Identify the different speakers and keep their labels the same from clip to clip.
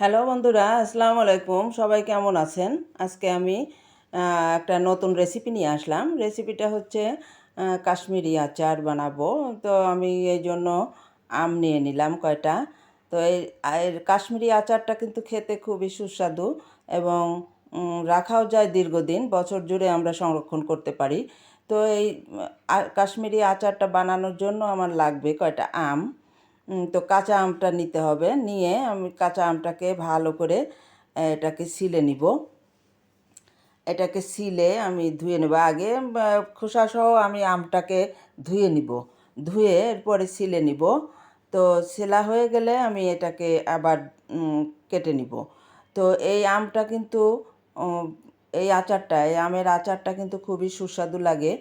Speaker 1: Hello বন্ধুরা, আসসালামু আলাইকুম। সবাই কেমন আছেন? আজকে আমি একটা নতুন রেসিপি নিয়ে আসলাম। রেসিপিটা হচ্ছে কাশ্মীরি আচার বানাবো। তো আমি এই জন্য আম নিয়ে নিলাম কয়টা। তো এই কাশ্মীরি আচারটা কিন্তু খেতে খুবই সুস্বাদু এবং রাখাও যায় দীর্ঘদিন, বছর জুড়ে আমরা সংরক্ষণ করতে পারি। তো এই কাশ্মীরি আচারটা বানানোর জন্য আমার লাগবে কয়টা আম। তো কাঁচা আমটা নিতে হবে। নিয়ে আমি কাঁচা আমটাকে ভালো করে এটাকে সিলে নিব। এটাকে সিলে আমি ধুয়ে নেব। আগে খোসাসহ আমি আমটাকে ধুয়ে নিব। ধুয়ে এরপরে সিলে নিব। তো সেলা হয়ে গেলে আমি এটাকে আবার কেটে নিব। তো এই আমটা কিন্তু এই আচারটা, এই আমের আচারটা কিন্তু খুবই সুস্বাদু লাগে।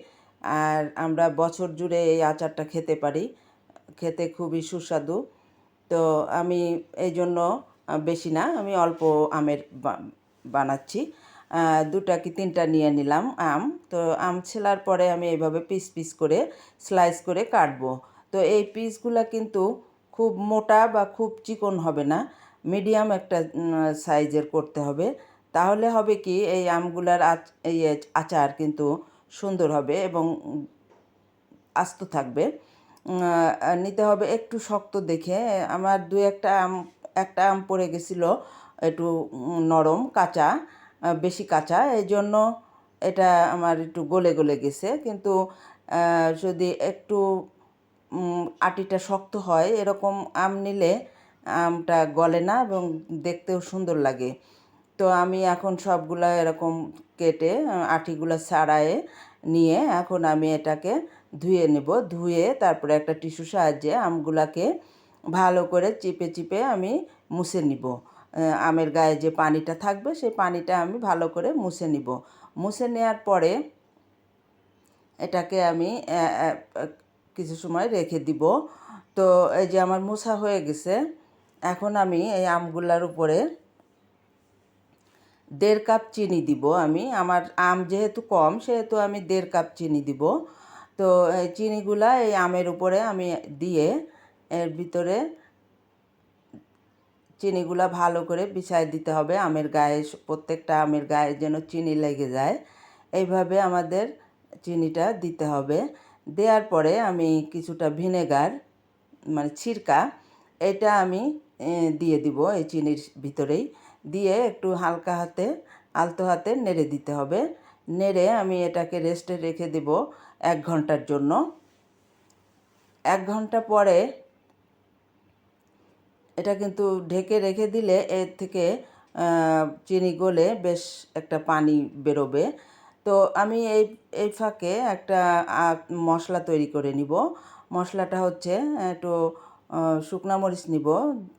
Speaker 1: আর আমরা বছর জুড়ে এই আচারটা খেতে পারি। খেতে খুবই সুস্বাদু। তো আমি এই জন্য বেশি না, আমি অল্প আমের বানাচ্ছি। দুটা কি তিনটা নিয়ে নিলাম আম। তো আম ছেলার পরে আমি এইভাবে পিস পিস করে স্লাইস করে কাটবো। তো এই পিসগুলো কিন্তু খুব মোটা বা খুব চিকন হবে না, মিডিয়াম একটা সাইজের করতে হবে। তাহলে হবে কি, এই আমগুলার এই আচার কিন্তু সুন্দর হবে এবং আস্ত থাকবে। নিতে হবে একটু শক্ত দেখে। আমার দু একটা আম একটা আম পড়ে গেছিল, একটু নরম, কাঁচা বেশি কাঁচা। এই জন্য এটা আমার একটু গলে গলে গেছে। কিন্তু যদি একটু আটিটা শক্ত হয়, এরকম আম নিলে আমটা গলে না এবং দেখতেও সুন্দর লাগে। তো আমি এখন সবগুলা এরকম কেটে আটিগুলো ছাড়ায়ে নিয়ে এখন আমি এটাকে ধুয়ে নেব। ধুয়ে তারপরে একটা টিস্যু সাহায্যে আমগুলাকে ভালো করে চিপে চিপে আমি মুছে নিব। আমের গায়ে যে পানিটা থাকবে সেই পানিটা আমি ভালো করে মুছে নিব। মুছে নেওয়ার পরে এটাকে আমি কিছু সময় রেখে দিব। তো এই যে আমার মোছা হয়ে গেছে, এখন আমি এই আমগুলার উপরে দেড় কাপ চিনি দিব আমি। আমার আম যেহেতু কম, সেহেতু আমি দেড় কাপ চিনি দিব। তো, এই চিনিগুলা এই আমের উপরে আমি দিয়ে এর ভিতরে চিনিগুলা ভালো করে বিছাই দিতে হবে। আমের গায়ে প্রত্যেকটা আমের গায়ে যেন চিনি লেগে যায়। এইভাবে আমাদের চিনিটা দিতে হবে। দেওয়ার পরে আমি কিছুটা ভিনেগার মানে ছিরকা, এটা আমি দিয়ে দিব এই চিনির ভিতরেই। দিয়ে একটু হালকা হাতে, আলতো হাতে নেড়ে দিতে হবে। নেড়ে আমি এটাকে রেস্টে রেখে দেব এক ঘণ্টার জন্য। এক ঘণ্টা পরে এটা কিন্তু ঢেকে রেখে দিলে এর থেকে চিনি গলে বেশ একটা পানি বেরোবে। তো আমি এই এই ফাঁকে একটা মশলা তৈরি করে নিব। মশলাটা হচ্ছে একটু শুকনা মরিচ নিব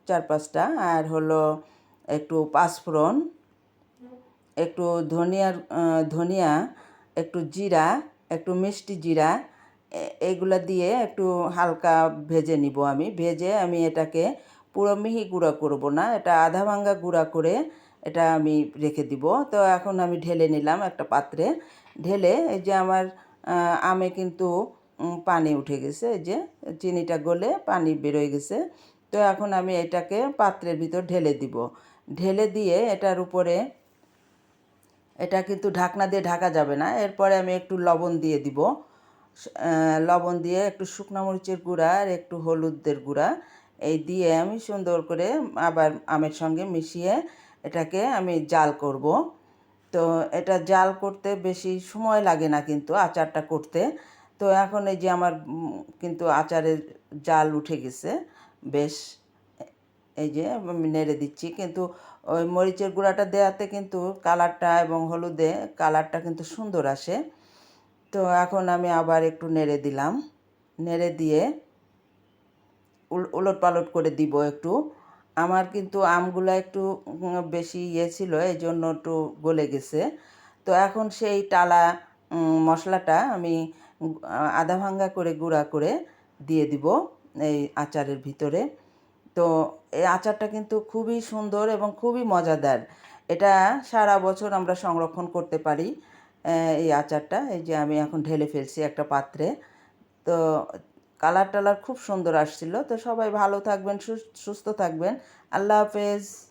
Speaker 1: চার পাঁচটা। আর হলো একটু পাঁচফোড়ন, একটু ধনিয়ার ধনিয়া, একটু জিরা, একটু মিষ্টি জিরা, এ- এইগুলা দিয়ে একটু হালকা ভেজে নিব আমি। ভেজে আমি এটাকে পুরো মিহি গুঁড়া করব না, এটা আধা ভাঙ্গা গুঁড়া করে এটা আমি রেখে দিব। তো এখন আমি ঢেলে নিলাম একটা পাত্রে। ঢেলে এই যে আমার আমে কিন্তু পানি উঠে গেছে, এই যে চিনিটা গলে পানি বেরোয় গেছে। তো এখন আমি এটাকে পাত্রের ভিতর ঢেলে দিব। ঢেলে দিয়ে এটার উপরে, এটা কিন্তু ঢাকনা দিয়ে ঢাকা যাবে না। এরপরে আমি একটু লবণ দিয়ে দিব। লবণ দিয়ে একটু শুকনো মরিচের গুঁড়া আর একটু হলুদের গুঁড়া। এই দিয়ে আমি সুন্দর করে আবার আমের সঙ্গে মিশিয়ে এটাকে আমি জাল করব। তো এটা জাল করতে বেশি সময় লাগে না কিন্তু আচারটা করতে। তো এখন এই যে আমার কিন্তু আচারের জাল উঠে গেছে, বেশ। এই যে নেড়ে দিচ্ছি। কিন্তু ওই মরিচের গুঁড়াটা দেওয়াতে কিন্তু কালারটা এবং হলুদে কালারটা কিন্তু সুন্দর আসে। তো এখন আমি আবার একটু নেড়ে দিলাম। নেড়ে দিয়ে উল- উলট পালট করে দিব একটু। আমার কিন্তু আমগুলো একটু বেশি ইয়ে ছিল এই জন্য একটু গলে গেছে। তো এখন সেই টালা মশলাটা আমি আধা ভাঙ্গা করে গুঁড়া করে দিয়ে দিব এই আচারের ভিতরে। তো এই আচারটা কিন্তু খুবই সুন্দর এবং খুবই মজাদার। এটা সারা বছর আমরা সংরক্ষণ করতে পারি এই আচারটা। এই যে আমি এখন ঢেলে ফেলছি একটা পাত্রে। তো কালার টালার খুব সুন্দর আসছিল। তো সবাই ভালো থাকবেন, সুস- সুস্থ থাকবেন। আল্লাহ হাফেজ।